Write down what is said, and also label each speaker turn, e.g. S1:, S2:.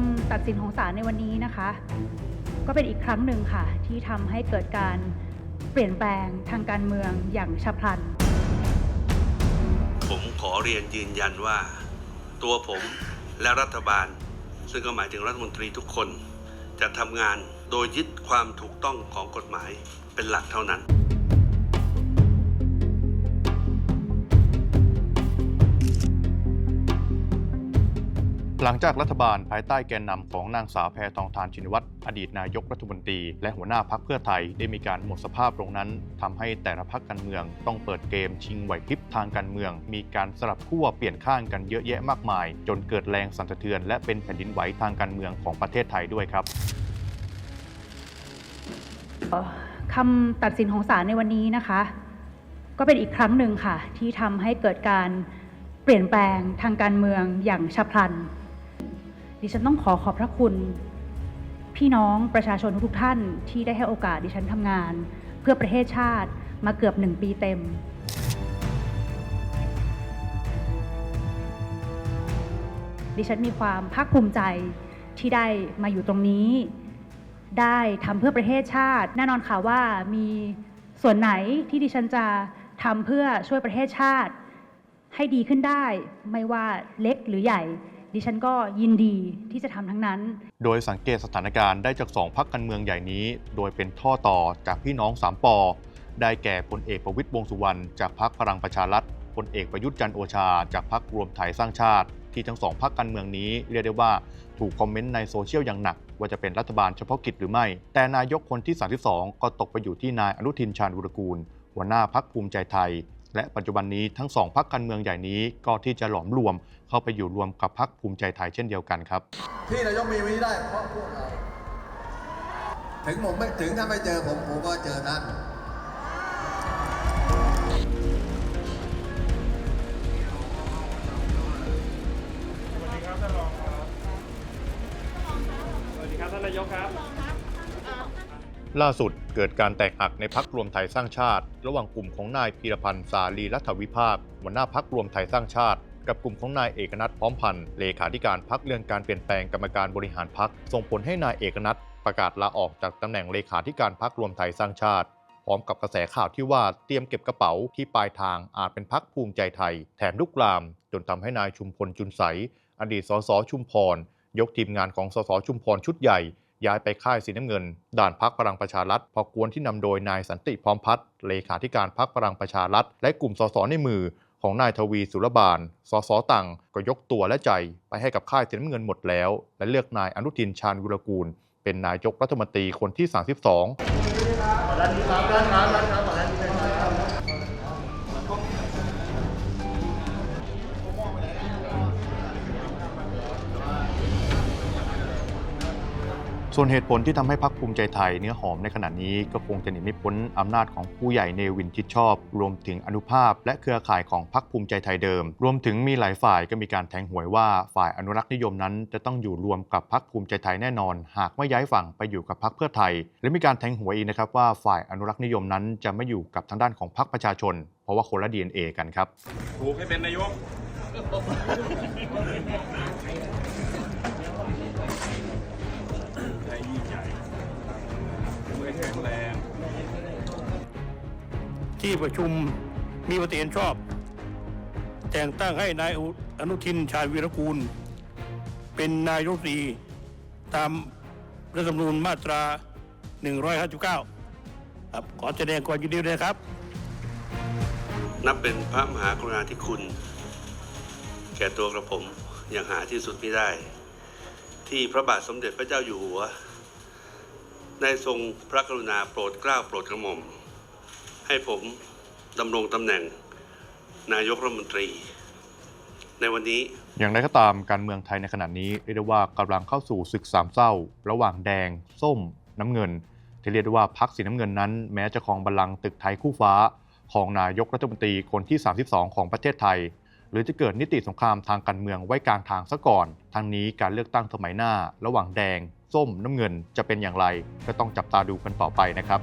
S1: ำตัดสินของศาลในวันนี้นะคะ ก็เป็นอีกครั้งหนึ่งค่ะ ที่ทำให้เกิดการเปลี่ยนแปลงทางการเมืองอย่างฉับพลัน
S2: ผมขอเรียนยืนยันว่า ตัวผมและรัฐบาล ซึ่งก็หมายถึงรัฐมนตรีทุกคน จะทำงานโดยยึดความถูกต้องของกฎหมายเป็นหลักเท่านั้น
S3: หลังจากรัฐบาลภายใต้แกนนำของนางสาวแพทองทานชินวัตรอดีตนายกรัฐมนตรี และหัวหน้าพักเพื่อไทยได้มีการหมดสภาพลงนั้นทำให้แต่ละพักการเมือง ต้องเปิดเกมชิงไหวพริบทางการเมือง มีการสลับขั้วเปลี่ยนข้างกันเยอะแยะมากมาย จนเกิดแรงสั่นสะเทือน และเป็นแผ่นดินไหวทางการเมืองของประเทศไทยด้วยครับ
S1: คำตัดสินของศาลในวันนี้นะคะ ก็เป็นอีกครั้งหนึ่งค่ะ ที่ทำให้เกิดการเปลี่ยนแปลงทางการเมืองอย่างฉับพลัน ดิฉันต้องขอขอบพระคุณ พี่น้องประชาชนทุกท่านที่ได้ให้โอกาสดิฉันทำงาน เพื่อประเทศชาติมาเกือบหนึ่งปีเต็ม ดิฉันมีความภาคภูมิใจที่ได้มาอยู่ตรงนี้ ได้ทำเพื่อประเทศชาติ แน่นอนค่ะว่ามีส่วนไหนที่ดิฉันจะทำเพื่อช่วยประเทศชาติ ให้ดีขึ้นได้ ไม่ว่าเล็กหรือใหญ่ ดิฉันก็ยินดีที่จะทำทั้งนั้น
S3: โดยสังเกตสถานการณ์ได้จากสองพักการเมืองใหญ่นี้ โดยเป็นท่อต่อจากพี่น้องสามปอได้แก่พลเอกประวิตยวงสุวรรณจากพักพลังประชารัฐพลเอกประยุทธ์จันโอชา จากพักรวมไทยสร้างชาติ ที่ทั้งสองพักการเมืองนี้เรียกได้ว่าถูกคอมเมนต์ในโซเชียลอย่างหนัก ว่าจะเป็นรัฐบาลเฉพาะกิจหรือไม่ แต่นายกคนที่ 32 ก็ตกไปอยู่ที่นายอนุทินชาญวิรกูล หัวหน้าพักภูมิใจไทย และปัจจุบันนี้ทั้งสองพักการเมืองใหญ่นี้ก็ที่จะหลอมรวมเข้าไปอยู่รวมกับพักภูมิใจไทยเช่นเดียวกันครับ
S4: ที่นายกมีวันนี้ได้เพราะพวกเราถึงผมไม่ถึงถ้าไม่เจอผมผมก็เจอท่าน
S5: สวัสดีครับท่าน
S4: รองสวัสดีครับท่า
S5: นนายกครับ
S3: ล่าสุดเกิดการแตกหักในพักรวมไทยสร้างชาติ ระหว่างกลุ่มของนายพีรพันธ์สาลีรัฐวิภาคหัวหน้าพักรวมไทยสร้างชาติ กับกลุ่มของนายเอกนัทพร้อมพันธ์เลขาธิการพักเรื่องการเปลี่ยนแปลงกรรมการบริหารพักส่งผลให้นายเอกนัทประกาศลาออกจากตำแหน่งเลขาธิการพักรวมไทยสร้างชาติ พร้อมกับกระแสข่าวที่ว่าเตรียมเก็บกระเป๋าที่ปลายทางอาจเป็นพักภูมิใจไทย แถมลุกลาม จนทำให้นายชุมพลจุนใส อดีตสสชุมพรยกทีมงานของสสชุมพรชุดใหญ่ ย้ายไปค่ายสีน้ำเงิน ด่านพักพลังประชารัฐพอกวนที่นำโดยนายสันติพร้อมพัฒน์เลขาธิการพักพลังประชารัฐ และกลุ่มสสในมือของนายทวีสุรบาล สสตังก็ยกตัวและใจไปให้กับค่ายสีน้ำเงินหมดแล้ว และเลือกนายอนุทินชาญวิรกูล เป็นนายกรัฐมนตรีคนที่ 32 ส่วนเหตุผลที่ทำให้พรรคภูมิใจไทยเนื้อหอมในขณะนี้ก็คงจะหนีไม่พ้นอำนาจของผู้ใหญ่เนวินชิดชอบ รวมถึงอนุภาพ และเครือข่ายของพรรคภูมิใจไทยเดิม รวมถึงมีหลายฝ่ายก็มีการแทงหวยว่าฝ่ายอนุรักษ์นิยมนั้น จะต้องอยู่รวมกับพรรคภูมิใจไทยแน่นอน หากไม่ย้ายฝั่งไปอยู่กับพรรคเพื่อไทย และมีการแทงหวยอีกนะครับว่าฝ่ายอนุรักษ์นิยมนั้นจะไม่อยู่กับทางด้านของพรรคประชาชน เพราะว่าคนละ DNA กันครับ
S5: ถูกให้เป็นนายก แข็งแรง
S6: ที่ประชุมมีมติเห็นชอบ แต่งตั้งให้นายอนุทินชาญวีรกูล เป็นนายกรัฐมนตรีตามรัฐธรรมนูญมาตรา 159 ครับขอแสดงความยินดีด้วยนะครับ
S2: นับเป็นพระมหากรุณาธิคุณ แก่ตัวกระผมอย่างหาที่สุดไม่ได้ ที่พระบาทสมเด็จพระเจ้าอยู่หัว ได้ทรงพระกรุณาโปรดเกล้าโปรดกระหม่อม ให้ผมดำรงตำแหน่งนายกรัฐมนตรี ในวันนี้
S3: อย่างไรก็ตามการเมืองไทยในขณะนี้เรียกได้ว่ากำลังเข้าสู่ศึกสามเศร้า ระหว่างแดง ส้ม น้ำเงิน ที่เรียกได้ว่าพักสีน้ำเงินนั้น แม้จะครองบัลลังก์ตึกไทยคู่ฟ้า ของนายกรัฐมนตรีคนที่ 32 ของประเทศไทย หรือจะเกิดนิติสงครามทางการเมืองไว้กลางทางซะก่อนทางนี้การเลือกตั้งสมัยหน้า ระหว่างแดง ส้มน้ำเงินจะเป็นอย่างไร ก็ต้องจับตาดูกันต่อไปนะครับ